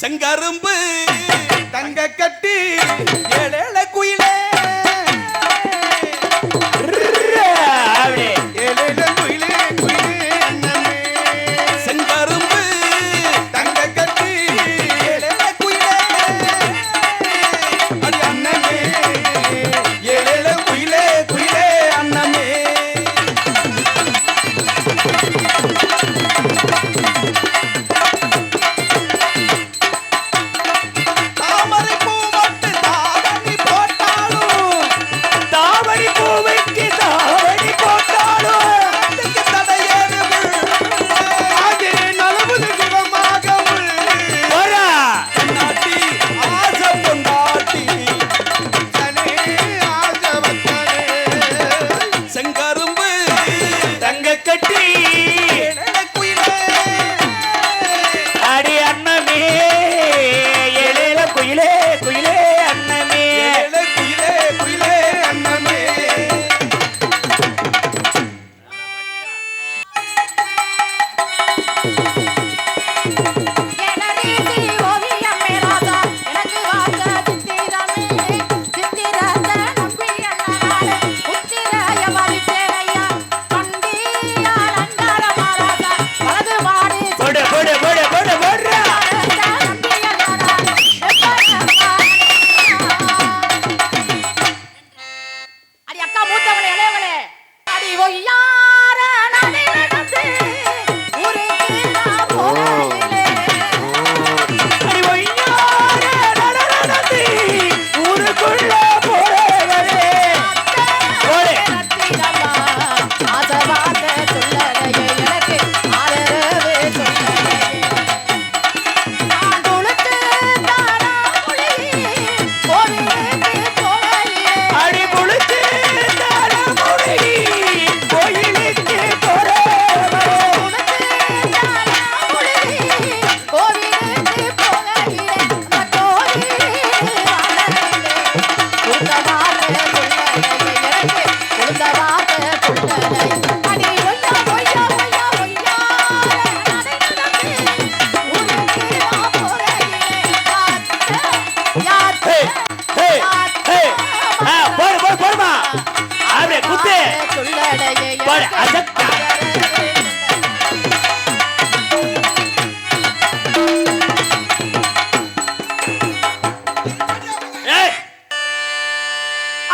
செங்கரும்பு. தங்க கட்டி ஏழேழ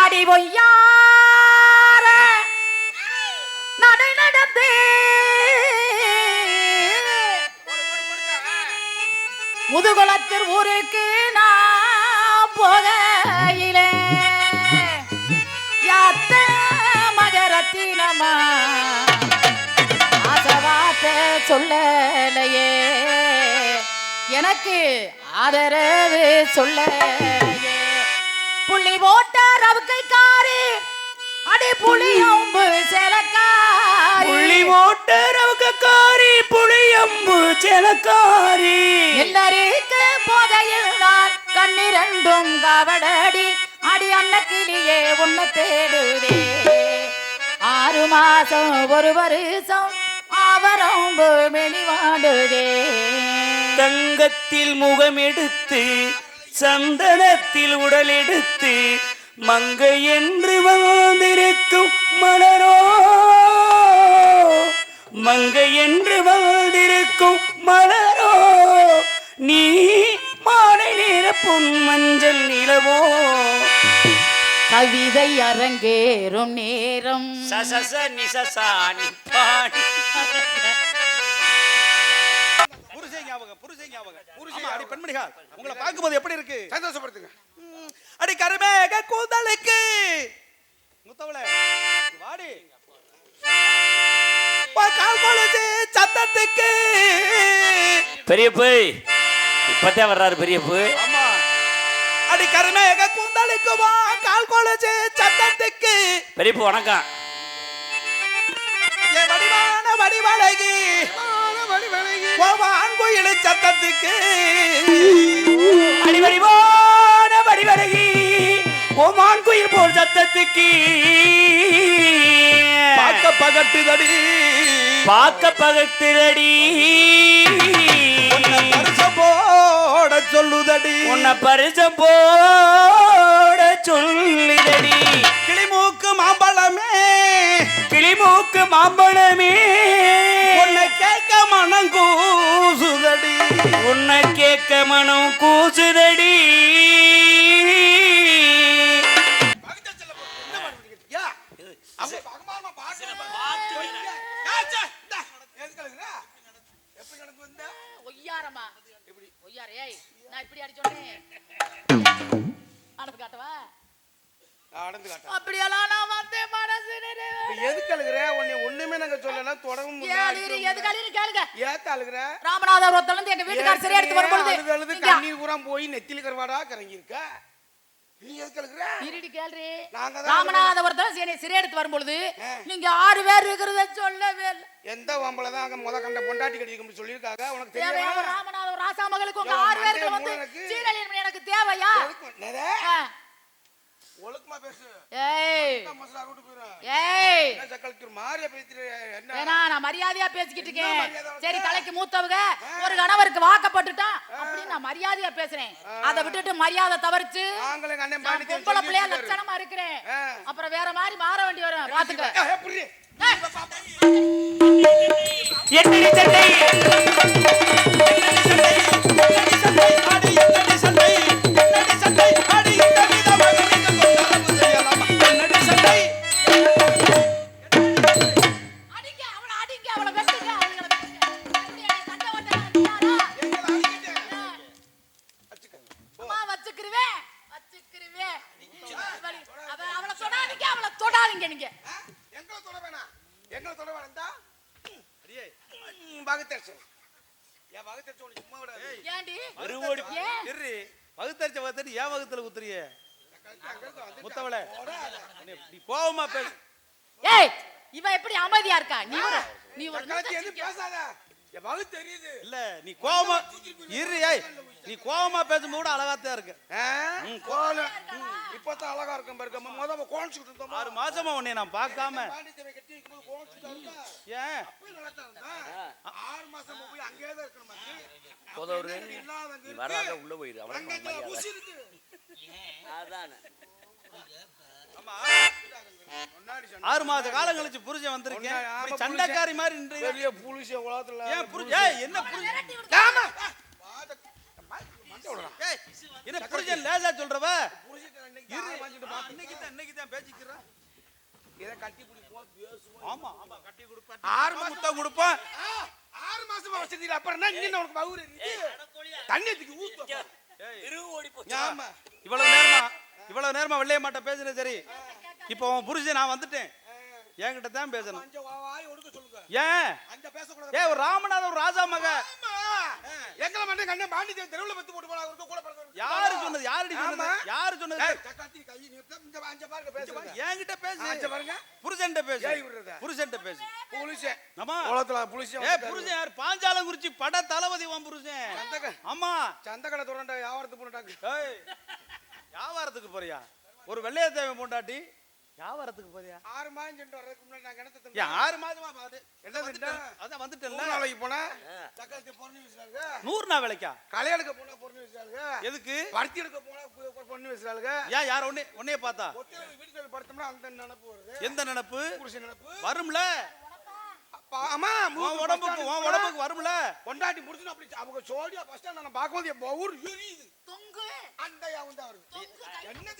அடி பொய்யார நடை நடத்தே முதுகுளத்தில் ஊருக்கு நான் போகையிலே. யாத்த மகரத்தினமா? ஆசவாத்த சொல்லலையே. எனக்கு ஆதரவு சொல்ல போட்ட ரவுக்கை காரி. அடி புளியம்பு செலக்காரி. புள்ளி மோட்டரவுக்காரி புளியம்பு செலக்காரி. எல்லாருக்கு போதையில் நான் கண்ணிரண்டும் கவடடி அடி அன்னக்கிளியே உன்னை தேடுதே ஆறு மாசம் ஒரு வருஷம் அவரம்பு வெளிவாடுதே தங்கத்தில் முகம் எடுத்து சந்தனத்தில் உடல் எடுத்து மங்கை என்று வந்திருக்கும் மலரோ? மங்கை என்று வந்திருக்கும் மலரோ? நீ மாலை நேர பொன் மஞ்சள் நிலவோ? கவிதை அரங்கேறும் நேரம். சசச நிசசானி பாடி அடி பெண்மணிகள் உங்களை பார்க்கும்போது எப்படி இருக்கு? சந்தோஷப்படுத்துங்க. அடி கருமேக கூந்தலுக்கு. முத்தவளே வாடி. சத்தத்துக்கு. பெரியப்பு இப்பதான் வர்றாரு பெரியப்பு. ஆமா. அடி கருமேக கூந்தலுக்கு வா கால் கொலுசு சத்தத்துக்கு. பெரியப்பு வணக்கம். வடிவான வடிவழகி. வான் கோயில் சத்தத்துக்கு அடிவடிவான வடிவழகி ஓமான் குயில் போல் சத்தத்துக்கு. பார்க்க பகட்டுதடி. பார்க்க பகட்டுதடி. போட சொல்லுதடி. உன்னை பரிசம் போட சொல்லுதடி. கிளிமூக்கு கேட்க கூசுதடி. ஒய்யாரமா ஒய்யார ஏய் நான் இப்படி அடி சொன்னேன் காட்டவா? நடந்து காட்ட அப்படியெல்லாம் நான் வந்தேன் மனசு எதுக்கு அழுகுற? உன்னை ஒண்ணுமே நாங்க சொல்லல தொடங்கும் ஏழு எதுக்கு அழுது கேளுங்க. ஏத்த அழுகுற? ராமநாதபுரத்துல இருந்து எங்க வீட்டுக்கார சரியா எடுத்து வரும்பொழுது அழுது அழுது கண்ணீர் பூரா போய் நெத்தில கருவாடா கறங்கி இருக்க அழுகுற? நாங்க ஆறு பேர் இருக்கிறத சொல்லவே எந்த வம்பள தான் அங்க முத கண்ட பொண்டாட்டி கட்டிக்க சொல்லியிருக்காங்க? உனக்கு தெரியாதா ராமநாதபுரம் ராசா மகளுக்கு ஆறு பேருக்கு வந்து எனக்கு தேவையா. ஒழுக்கமா பேசு. ஏய். மசாலா போயிடும் ஏய். என்ன சக்கலுக்கு மாறிய பேசிட்டு என்ன? வேணா நான் மரியாதையா பேசிக்கிட்டு இருக்கேன்? சரி தலைக்கு மூத்தவங்க ஒரு கணவருக்கு வாக்கப்பட்டுட்டா அப்படின்னு நான் மரியாதையா பேசுறேன். அதை விட்டுட்டு மரியாதை தவறிச்சு அண்ணன் நான் பாண்டிச்சேரி பொம்பளை பிள்ளையா. லட்சணமா இருக்கிறேன். அப்புறம் வேற மாதிரி மாற வேண்டி வரும். பாத்துக்க. என்னடி சட்டை தொடாதீங்க நீங்க? எங்களை தொட வேணாம். எங்களை தொட வேணாம். இந்தா. ம், பகுத்தரிசி. என் பகுத்தரிசி உனக்கு சும்மா விடாது. ஏண்டி அறுவோடி ஏன் இரு வகுத்தரிச்ச வகுத்தரி ஏன் வகுத்துல குத்துறிய. முத்தவளே. நீ- கோவமா பேசு ஏய் இவ எப்படி அமைதியா இருக்கா நீ ஒரு நீ ஒரு பேசாத. என் பகுத்து தெரியுது. இல்ல நீ கோவமா இரு ஏய் நீ கோவமா பேசும்போது கூட அழகாத்தான் இருக்கு? கோலம். இப்பதான் அழகா இருக்கும் பாருங்க. முத நம்ம கோணிச்சுக்கிட்டு இருந்தோமா? ஆறு மாசமா உன்னை நான் பார்க்காம. கோணிச்சுட்டு ஏன். ஆறு மாசம் போய் அங்கேயே தான் இருக்கணும். வராத உள்ள போயிரு. அதானே. ஆறு மாச காலம் கழிச்சு புருஷன் வந்திருக்கேன். சண்டைக்காரி மாதிரி புலிச உலகத்துல ஏன் புருஷன்? ஏய் என்ன புருஷன் ஆமா. பாத- மண்டை விடுறான். ஏய் என்ன புருஷன் லேசா சொல்றவ? புலிசிட்ட அன்னைக்கு இரு. ஆறு மாசத்துக்கு பார்த்து இன்னைக்கு தான் இன்னைக்கு தான் பேசிக்கிறேன் இதை கட்டி பிடிப்போம், பேசுவோம். ஆமா ஆமா. கட்டி கொடுப்பேன் ஆறு மாசம் முத்தம் கொடுப்பேன் ஆ, ஆறு மாசமா வச்சிருந்தீங்க அப்புறம் என்ன? இன்னும் உனக்கு ஊத்து ஆமா. இவ்வளவு நேரமா இவ்வளவு நேரமா வெள்ளைய மாட்ட பேசுனது சரி. இப்போ உன் நான் வந்துட்டேன். என்கிட்ட தான் பேசணும். ஏன்? அஞ்ச பேசக்கூடாது. ஏ ஒரு ராமநாத ஒரு ராஜா மக. ஆமா. எங்களை மட்டும் கண்ணே பாண்டிச்சேரி தெருவுல பத்து போட்டு போனா கூட. யாரு சொன்னது? யாருடி சொன்னது. யாரு சொன்னது? ஏய், தக்காத்தி கை இந்த அஞ்ச பாருங்க பேசுங்க என்கிட்ட பேசு. அஞ்ச பாருங்க. புருஷன்ட்ட பேசு. புருஷன்ட்ட பேசு. புலிசே ஆமா. உலகத்துல புலிசே ஏ புருஷன் யார்? பாஞ்சாலம் குறிச்சி பட தளபதி உன் புருஷன். ஆமா. சந்தக்கடை துறண்ட வியாபாரத்துக்கு போட்டாங்க ஏய் வியாபாரத்துக்கு போறியா? ஒரு வெள்ளைய தேவை பொண்டாட்டி வியாபாரத்துக்கு போறியா? ஆறு மாதம் சென்று வர்றதுக்கு முன்னாடி நான் கிணத்து ஆறு மாதமா பாரு என்ன திட்டம்? அதான் வந்துட்டேன்ல. நூறு நாளைக்கு போனா? தக்காளத்தி பொண்ணு வீசுறாங்க நூறு நாள் வேலைக்கா? களை எடுக்க போனா பொண்ணு வீசுறாங்க எதுக்கு? பருத்தி எடுக்க போனா பொண்ணு வீசுறாங்க ஏன் யார்? ஒன்னே ஒன்னே பார்த்தா? வீட்டுக்கு படுத்தோம்னா அந்த நினப்பு வருது. எந்த நினப்பு? புருஷன் நினப்பு. வரும்ல. அப்பா, ஆமா உடம்புக்கு உன் உடம்புக்கு வரும்ல. கொண்டாட்டி முடிச்சு அப்படி அவங்க சோடியா ஃபர்ஸ்ட் நான் பார்க்கும்போது என் பவுர் எரியுது. தொங்கு. அண்டையா வந்து வருது. என்னது